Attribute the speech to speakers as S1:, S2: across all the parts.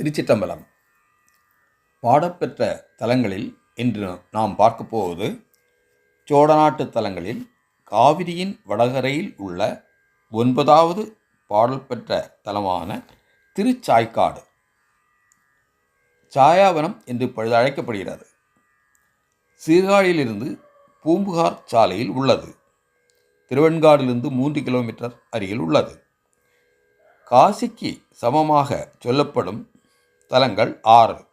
S1: திருச்சிற்றம்பலம். பாடப்பெற்ற தலங்களில் இன்று நாம் பார்க்க போவது சோழநாட்டு தலங்களில் காவிரியின் வடகரையில் உள்ள ஒன்பதாவது பாடல் பெற்ற தலமான திருச்சாய்க்காடு. சாயாவனம் என்று பழுதழைக்கப்படுகிறது அழைக்கப்படுகிறது. சீர்காழியிலிருந்து பூம்புகார் சாலையில் உள்ளது. திருவெண்காடிலிருந்து மூன்று கிலோமீட்டர் அருகில் உள்ளது. காசிக்கு சமமாக சொல்லப்படும் தலங்கள் ஆறு.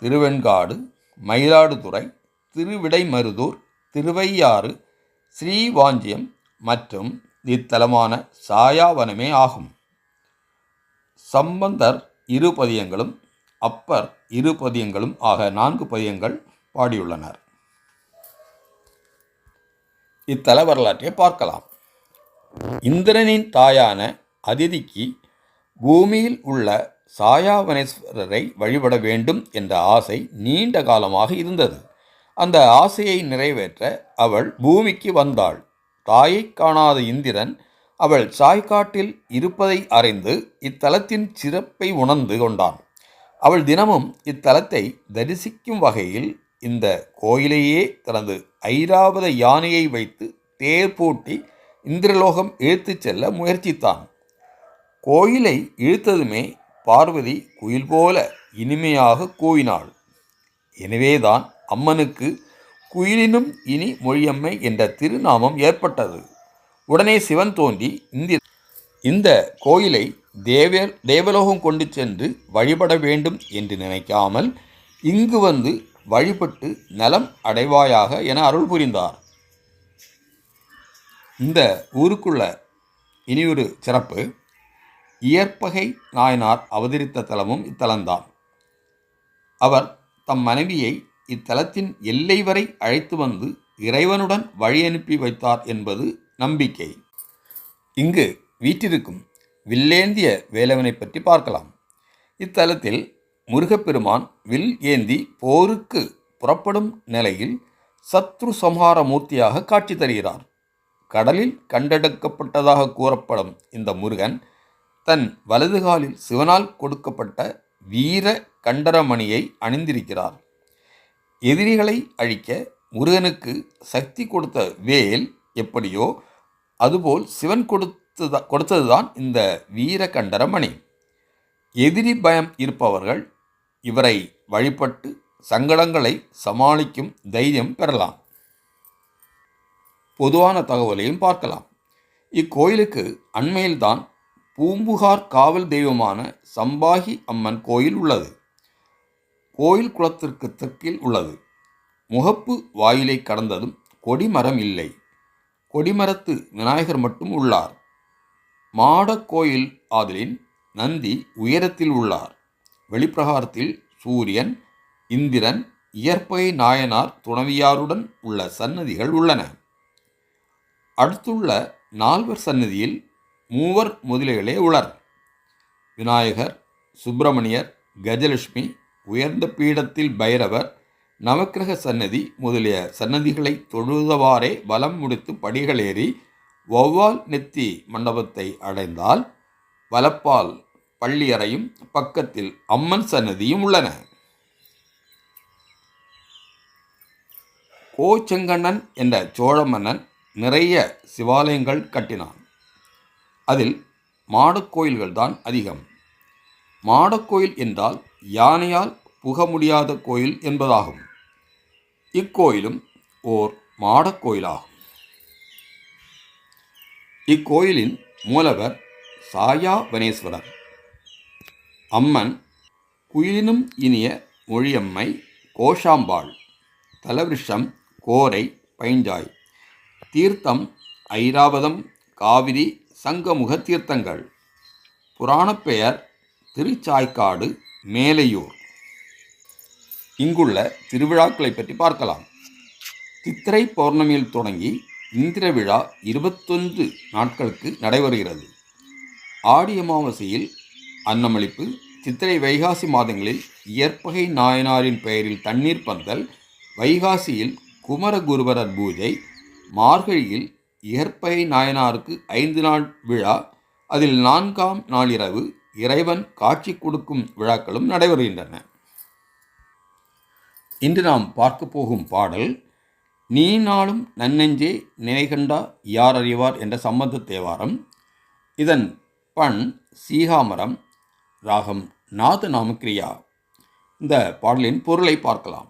S1: திருவெண்காடு மயிலாடுதுறை திருவிடைமருதூர் திருவையாறு ஸ்ரீவாஞ்சியம் மற்றும் இத்தலமான சாயாவனமே ஆகும். சம்பந்தர் இரு பதியங்களும் அப்பர் இரு பதியங்களும் ஆக நான்கு பதியங்கள் பாடியுள்ளனர். இத்தல வரலாற்றை பார்க்கலாம். இந்திரனின் தாயான அதிதிக்கு பூமியில் உள்ள சாயாவனேஸ்வரரை வழிபட வேண்டும் என்ற ஆசை நீண்ட காலமாக இருந்தது. அந்த ஆசையை நிறைவேற்ற அவள் பூமிக்கு வந்தாள். தாயை காணாத இந்திரன் அவள் சாய்க்காட்டில் இருப்பதை அறிந்து இத்தலத்தின் சிறப்பை உணர்ந்து கொண்டான். அவள் தினமும் இத்தலத்தை தரிசிக்கும் வகையில் இந்த கோயிலையே தனது ஐராவத யானையை வைத்து தேர் பூட்டி இந்திரலோகம் இழுத்துச் செல்ல முயற்சித்தான். கோயிலை இழுத்ததுமே பார்வதி குயில் போல இனிமையாக கூவினாள். எனவேதான் அம்மனுக்கு குயிலினும் இனி மொழியம்மை என்ற திருநாமம் ஏற்பட்டது. உடனே சிவன் தோன்றி இந்த இந்த கோயிலை தேவர் தேவலோகம் கொண்டு சென்று வழிபட வேண்டும் என்று நினைக்காமல் இங்கு வந்து வழிபட்டு நலம் அடைவாயாக என அருள் புரிந்தார். இந்த ஊருக்குள்ள இனியொரு சிறப்பு இயற்பகை நாயனார் அவதரித்த தலமும் இத்தலம்தான். அவர் தம் மனைவியை இத்தலத்தின் எல்லை வரை அழைத்து வந்து இறைவனுடன் வழி அனுப்பி வைத்தார் என்பது நம்பிக்கை. இங்கு வீற்றிருக்கும் வில்லேந்திய வேலவனை பற்றி பார்க்கலாம். இத்தலத்தில் முருகப்பெருமான் வில் ஏந்தி போருக்கு புறப்படும் நிலையில் சத்ரு சம்ஹார மூர்த்தியாக காட்சி தருகிறார். கடலில் கண்டெடுக்கப்பட்டதாக கூறப்படும் இந்த முருகன் தன் வலது காலில் சிவனால் கொடுக்கப்பட்ட வீர கண்டரமணியை அணிந்திருக்கிறார். எதிரிகளை அழிக்க முருகனுக்கு சக்தி கொடுத்த வேல் எப்படியோ அதுபோல் சிவன் கொடுத்ததா கொடுத்ததுதான் இந்த வீர கண்டரமணி. எதிரி பயம் இருப்பவர்கள் இவரை வழிபட்டு சங்கடங்களை சமாளிக்கும் தைரியம் பெறலாம். பொதுவான தகவலையும் பார்க்கலாம். இக்கோயிலுக்கு அண்மையில்தான் பூம்புகார் காவல் தெய்வமான சம்பாகி அம்மன் கோயில் உள்ளது. கோயில் குளத்திற்கு தெற்கில் உள்ளது. முகப்பு வாயிலை கடந்ததும் கொடிமரம் இல்லை. கொடிமரத்து விநாயகர் மட்டும் உள்ளார். மாடக்கோயில் ஆதலின் நந்தி உயரத்தில் உள்ளார். வெளிப்பிரகாரத்தில் சூரியன் இந்திரன் இயற்பகை நாயனார் துணவியாருடன் உள்ள சன்னதிகள் உள்ளன. அடுத்துள்ள நால்வர் சன்னதியில் மூவர் முதலிகளே உளர் விநாயகர் சுப்பிரமணியர் கஜலட்சுமி உயர்ந்த பீடத்தில் பைரவர் நவக்கிரக சன்னதி முதலிய சன்னதிகளை தொழுதவாறே வலம் முடித்து படிகளேறி வௌவால் நெத்தி மண்டபத்தை அடைந்தால் வலப்பால் பள்ளியறையும் பக்கத்தில் அம்மன் சன்னதியும் உள்ளன. கோச்செங்கண்ணன் என்ற சோழ மன்னன் நிறைய சிவாலயங்கள் கட்டினான். அதில் மாடக்கோயில்கள் தான் அதிகம். மாடக்கோயில் என்றால் யானையால் புக முடியாத கோயில் என்பதாகும். இக்கோயிலும் ஓர் மாடக்கோயிலாகும். இக்கோயிலின் மூலவர் சாயா வனேஸ்வரர். அம்மன் குயிலினும் இனிய மொழியம்மை கோஷாம்பாள். தலவிருஷம் கோரை பைஞ்சாய். தீர்த்தம் ஐராவதம் காவிரி சங்கமுக தீர்த்தங்கள் புராணப் பெயர் திருச்சாய்க்காடு மேலையூர். இங்குள்ள திருவிழாக்களை பற்றி பார்க்கலாம். சித்திரை பௌர்ணமியில் தொடங்கி இந்திர விழா இருபத்தொன்று நாட்களுக்கு நடைபெறுகிறது. ஆடி அமாவாசையில் அன்னமளிப்பு சித்திரை வைகாசி மாதங்களில் இயற்பகை நாயனாரின் பெயரில் தண்ணீர் பந்தல் வைகாசியில் குமரகுருவரர் பூஜை மார்கழியில் இயற்பகை நாயனாருக்கு ஐந்து நாள் விழா அதில் நான்காம் நாளிரவு இறைவன் காட்சி கொடுக்கும் விழாக்களும் நடைபெறுகின்றன. இன்று நாம் பார்க்க போகும் பாடல் நீ நாளும் நன்னெஞ்சே நினைகண்டா யார் அறிவார் என்ற சம்பந்த தேவாரம். இதன் பண் சீகாமரம் ராகம் நாத நாமக்கிரியா. இந்த பாடலின் பொருளை பார்க்கலாம்.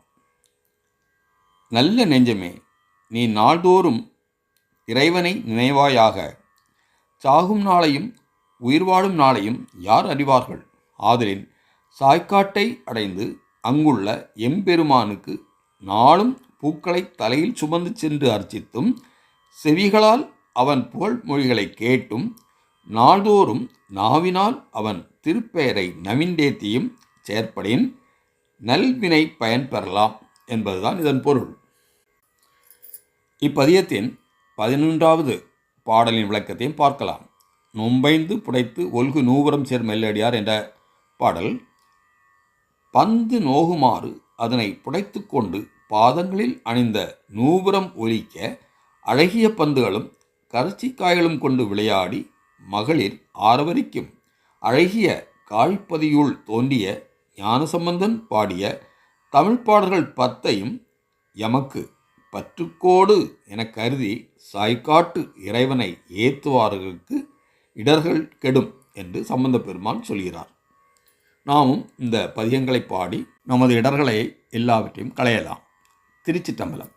S1: நல்ல நெஞ்சமே நீ நாள்தோறும் இறைவனை நினைவாயாக. சாகும் நாளையும் உயிர் வாழும் நாளையும் யார் அறிவார்கள்? ஆதலின் சாய்க்காட்டை அடைந்து அங்குள்ள எம்பெருமானுக்கு நாளும் பூக்களை தலையில் சுமந்து சென்று அர்ச்சித்தும் செவிகளால் அவன் புகழ் மொழிகளை கேட்டும் நாள்தோறும் நாவினால் அவன் திருப்பெயரை நவிண்டேத்தியும் செயற்படின் நல்வினை பயன்பெறலாம் என்பதுதான் இதன் பொருள். இப்பதியத்தின் பதினொன்றாவது பாடலின் விளக்கத்தையும் பார்க்கலாம். நொம்பைந்து புடைத்து ஒல்கு நூபுரம் சேர் மெல்லடியார் என்ற பாடல். பந்து நோகுமாறு அதனை புடைத்து கொண்டு பாதங்களில் அணிந்த நூபுரம் ஒலிக்க அழகிய பந்துகளும் கரச்சிக்காய்களும் கொண்டு விளையாடி மகளிர் ஆரவரிக்கும். அழகிய காழ்ப்பதியுள் தோன்றிய ஞானசம்பந்தன் பாடிய தமிழ் பாடல்கள் பத்தையும் எமக்கு பற்றுக்கோடு என கருதி சாய்க்காட்டு இறைவனை ஏத்துவார்களுக்கு இடர்கள் கெடும் என்று சம்பந்த பெருமான் சொல்கிறார். நாமும் இந்த பதியங்களை பாடி நமது இடர்களை எல்லாவற்றையும் களையலாம். திருச்சிட்டம்பலம்